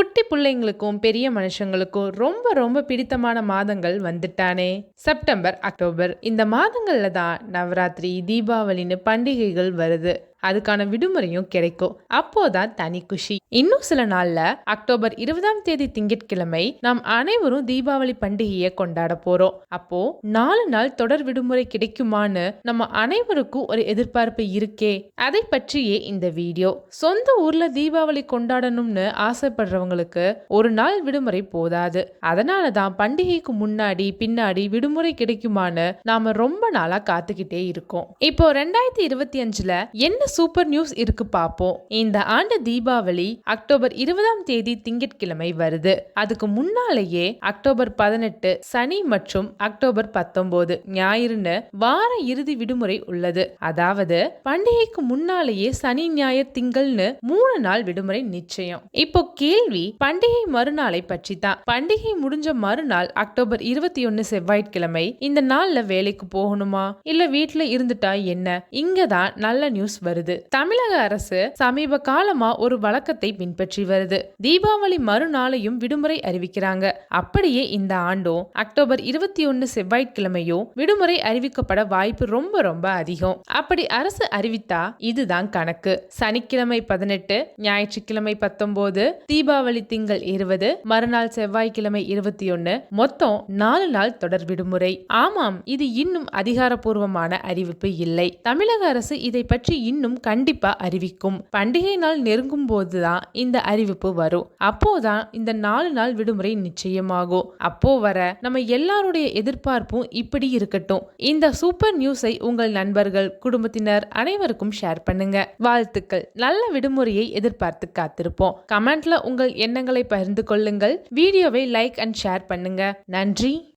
குட்டி பிள்ளைங்களுக்கும் பெரிய மனுஷங்களுக்கும் ரொம்ப ரொம்ப பிடித்தமான மாதங்கள் வந்துட்டானே. September October. இந்த மாதங்களில் தான் நவராத்திரி தீபாவளின்னு பண்டிகைகள் வருது. அதுக்கான விடுமுறையும் கிடைக்கும். அப்போதான் தனி குஷி. இன்னும் சில நாள்ல அக்டோபர் இருபதாம் தேதி திங்கட்கிழமை நாம் அனைவரும் தீபாவளி பண்டிகையை கொண்டாட போறோம். அப்போ நாலு நாள் தொடர் விடுமுறை கிடைக்குமான்னு நம்ம அனைவருக்கும் ஒரு எதிர்பார்ப்பு இருக்கே. அதை பற்றியே இந்த வீடியோ. சொந்த ஊர்ல தீபாவளி கொண்டாடணும்னு ஆசைப்படுறவங்களுக்கு ஒரு நாள் விடுமுறை போதாது. அதனால தான் பண்டிகைக்கு முன்னாடி பின்னாடி விடுமுறை கிடைக்குமான்னு நாம ரொம்ப நாளா காத்துக்கிட்டே இருக்கோம். இப்போ ரெண்டாயிரத்தி இருபத்தி அஞ்சுல என்ன சூப்பர் நியூஸ் இருக்கு பார்ப்போம் இந்த ஆண்டு தீபாவளி அக்டோபர் இருபதாம் தேதி திங்கட்கிழமை வருது. அதுக்கு முன்னாலேயே அக்டோபர் பதினெட்டு சனி மற்றும் அக்டோபர் பத்தொன்பது ஞாயிறுன்னு வார இறுதி விடுமுறை உள்ளது. அதாவது பண்டிகைக்கு முன்னாலேயே சனி ஞாயிறு திங்கள்னு மூணு நாள் விடுமுறை நிச்சயம். இப்போ கேள்வி பண்டிகை மறுநாளை பற்றி தான் பண்டிகை முடிஞ்ச மறுநாள் அக்டோபர் இருபத்தி ஒன்னு செவ்வாய்க்கிழமை இந்த நாள்ல வேலைக்கு போகணுமா? இல்ல வீட்டுல இருந்துட்டா என்ன? இங்கதான் நல்ல நியூஸ் வருது. தமிழக அரசு சமீப காலமா ஒரு வழக்கத்தை பின்பற்றி வருது. தீபாவளி மறுநாளையும் விடுமுறை அறிவிக்கிறாங்க. அப்படியே இந்த ஆண்டும் அக்டோபர் இருபத்தி ஒன்னு செவ்வாய்க்கிழமையும் விடுமுறை அறிவிக்கப்பட வாய்ப்பு ரொம்ப ரொம்ப அதிகம். அப்படி அரசு அறிவித்தா இதுதான் கணக்கு. சனிக்கிழமை பதினெட்டு ஞாயிற்றுக்கிழமை பத்தொன்பது தீபாவளி திங்கள் இருபது மறுநாள் செவ்வாய்க்கிழமை இருபத்தி ஒன்னு மொத்தம் நாலு நாள் தொடர் விடுமுறை. ஆமாம் இது இன்னும் அதிகாரப்பூர்வமான அறிவிப்பு இல்லை. தமிழக அரசு இதை பற்றி இன்னும் கண்டிப்பா அறிவிக்கும். பண்டிகை நாள் நெருங்கும் போதுதான் இந்த அறிவிப்பு வரும். அப்போதான் இந்த நாலு நாள் விடுமுறை நிச்சயமாகும். அப்போ வர நம்ம எல்லாருடைய எதிர்பார்ப்பும் இப்படி இருக்கட்டும். இந்த சூப்பர் நியூஸை உங்கள் நண்பர்கள் குடும்பத்தினர் அனைவருக்கும் ஷேர் பண்ணுங்க. வாழ்த்துக்கள். நல்ல விடுமுறையை எதிர்பார்த்து காத்திருப்போம். கமெண்ட்ல உங்கள் எண்ணங்களை பகிர்ந்து கொள்ளுங்கள். வீடியோவை லைக் அண்ட் ஷேர் பண்ணுங்க. நன்றி.